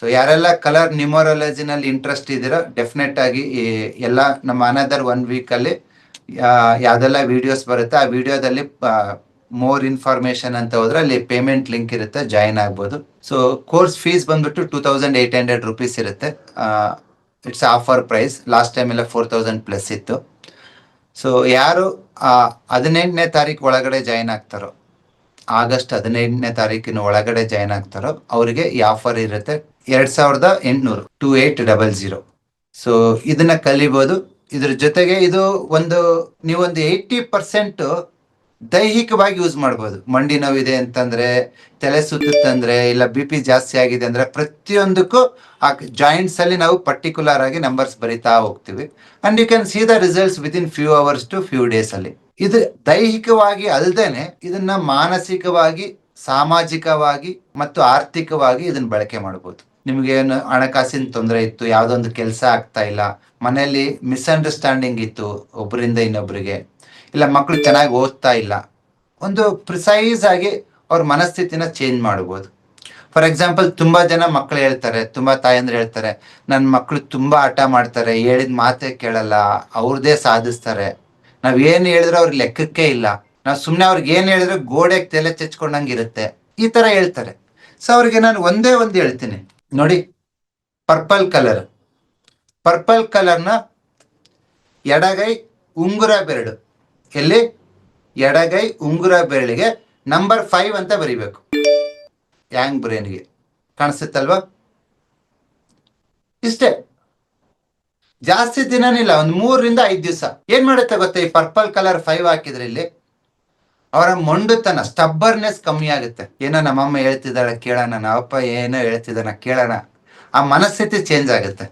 So ಯಾರೆಲ್ಲ colour ನ್ಯೂಮರಾಲಜಿನಲ್ಲಿ interest ಇದ್ದೀರೋ ಡೆಫಿನೆಟ್ ಆಗಿ ಎಲ್ಲ ನಮ್ಮ ಅನದರ್ ಒನ್ ವೀಕಲ್ಲಿ ಯಾವ್ದೆಲ್ಲ ವಿಡಿಯೋಸ್ ಬರುತ್ತೆ, ಆ ವಿಡಿಯೋದಲ್ಲಿ ಮೋರ್ ಇನ್ಫಾರ್ಮೇಶನ್ ಅಂತ ಹೋದ್ರೆ ಅಲ್ಲಿ ಪೇಮೆಂಟ್ ಲಿಂಕ್ ಇರುತ್ತೆ ಜಾಯಿನ್ ಆಗ್ಬೋದು. ಸೊ ಕೋರ್ಸ್ ಫೀಸ್ ಬಂದ್ಬಿಟ್ಟು two thousand eight hundred rupees ಇರುತ್ತೆ. It's offer price last time ಎಲ್ಲ ಫೋರ್ ತೌಸಂಡ್ ಪ್ಲಸ್ ಇತ್ತು. ಸೊ ಯಾರು ಹದಿನೆಂಟನೇ ತಾರೀಕು ಒಳಗಡೆ ಜಾಯಿನ್ ಆಗ್ತಾರೋ, ಆಗಸ್ಟ್ ಹದಿನೆಂಟನೇ ತಾರೀಕಿನ ಒಳಗಡೆ ಜಾಯಿನ್ ಆಗ್ತಾರೋ, ಅವರಿಗೆ ಈ ಆಫರ್ ಇರುತ್ತೆ. ಎರಡ್ ಸಾವಿರದ ಎಂಟುನೂರು two eight double zero so ಇದನ್ನ ಕಲಿಬೋದು. ಇದ್ರ ಜೊತೆಗೆ ಇದು ಒಂದು, ನೀವೊಂದು ಏಯ್ಟಿ ಪರ್ಸೆಂಟ್ ದೈಹಿಕವಾಗಿ ಯೂಸ್ ಮಾಡ್ಬೋದು. ಮಂಡಿ ನೋವಿದೆ ಅಂತಂದ್ರೆ, ತಲೆ ಸುತ್ತಂದ್ರೆ ಇಲ್ಲ ಬಿ ಪಿ ಜಾಸ್ತಿ ಆಗಿದೆ ಅಂದ್ರೆ ಪ್ರತಿಯೊಂದಕ್ಕೂ ಆ ಜಾಯಿಂಟ್ಸ್ ಅಲ್ಲಿ ನಾವು ಪರ್ಟಿಕ್ಯುಲರ್ ಆಗಿ ನಂಬರ್ಸ್ ಬರಿತಾ ಹೋಗ್ತೀವಿ. And you can see the results with in few hours to few days ಅಲ್ಲಿ. ಇದು ದೈಹಿಕವಾಗಿ ಅಲ್ದೇನೆ ಇದನ್ನ ಮಾನಸಿಕವಾಗಿ, ಸಾಮಾಜಿಕವಾಗಿ ಮತ್ತು ಆರ್ಥಿಕವಾಗಿ ಇದನ್ನ ಬಳಕೆ ಮಾಡಬಹುದು ನಿಮ್ಗೆ ಏನು ಹಣಕಾಸಿನ ತೊಂದರೆ ಇತ್ತು, ಯಾವುದೊಂದು ಕೆಲಸ ಆಗ್ತಾ ಇಲ್ಲ, ಮನೆಯಲ್ಲಿ ಮಿಸ್ಅಂಡರ್ಸ್ಟ್ಯಾಂಡಿಂಗ್ ಇತ್ತು ಒಬ್ಬರಿಂದ ಇನ್ನೊಬ್ಬರಿಗೆ ಇಲ್ಲ ಮಕ್ಕಳು ಚೆನ್ನಾಗಿ ಓದ್ತಾ ಇಲ್ಲ, ಒಂದು ಪ್ರಿಸೈಸ್ ಆಗಿ ಅವ್ರ ಮನಸ್ಥಿತಿನ ಚೇಂಜ್ ಮಾಡ್ಬೋದು. ಫಾರ್ ಎಕ್ಸಾಂಪಲ್ ತುಂಬ ಜನ ಮಕ್ಕಳು ಹೇಳ್ತಾರೆ, ತುಂಬ ತಾಯಂದ್ರೆ ಹೇಳ್ತಾರೆ ನನ್ನ ಮಕ್ಕಳು ತುಂಬ ಹಠ ಮಾಡ್ತಾರೆ, ಹೇಳಿದ ಮಾತೇ ಕೇಳಲ್ಲ ಅವ್ರದ್ದೇ ಸಾಧಿಸ್ತಾರೆ. ನಾವು ಏನು ಹೇಳಿದ್ರೆ ಅವ್ರ ಲೆಕ್ಕಕ್ಕೆ ಇಲ್ಲ, ನಾವು ಸುಮ್ಮನೆ ಅವ್ರಿಗೆ ಏನು ಹೇಳಿದ್ರೆ ಗೋಡೆಗೆ ತಲೆ ಚಚ್ಕೊಂಡಂಗೆ ಇರುತ್ತೆ, ಈ ಥರ ಹೇಳ್ತಾರೆ. ಸೊ ಅವ್ರಿಗೆ ನಾನು ಒಂದೇ ಒಂದು ಹೇಳ್ತೀನಿ. ನೋಡಿ ಪರ್ಪಲ್ ಕಲರ್ ಪರ್ಪಲ್ ಕಲರ್ನ ಎಡಗೈ ಉಂಗುರ ಬೆರಳು. ಎಲ್ಲಿ? ಎಡಗೈ ಉಂಗುರ ಬೆರಳಿಗೆ ನಂಬರ್ ಫೈವ್ ಅಂತ ಬರಿಬೇಕು. ಯಾಂಗ್ ಬ್ರೇನ್ಗೆ ಕಾಣಿಸುತ್ತಲ್ವಾ? ಇಷ್ಟೇ. ಜಾಸ್ತಿ ದಿನನಿಲ್ಲ, ಒಂದು ಮೂರರಿಂದ ಐದು ದಿವಸ. ಏನ್ ಮಾಡುತ್ತೆ ಗೊತ್ತಾ ಈ ಪರ್ಪಲ್ ಕಲರ್ ಫೈವ್ ಹಾಕಿದ್ರೆ ಇಲ್ಲಿ ಅವರ ಮೊಂಡುತನ ಸ್ಟಬ್ಬರ್ನೆಸ್ ಕಮ್ಮಿ ಆಗುತ್ತೆ ಏನೋ ನಮ್ಮಮ್ಮ ಹೇಳ್ತಿದ್ದಾಳೆ, ಕೇಳೋಣ, ನಮ್ಮಪ್ಪ ಏನೋ ಹೇಳ್ತಿದ್ದಾನ, ಕೇಳೋಣ. ಆ ಮನಸ್ಥಿತಿ ಚೇಂಜ್ ಆಗುತ್ತೆ.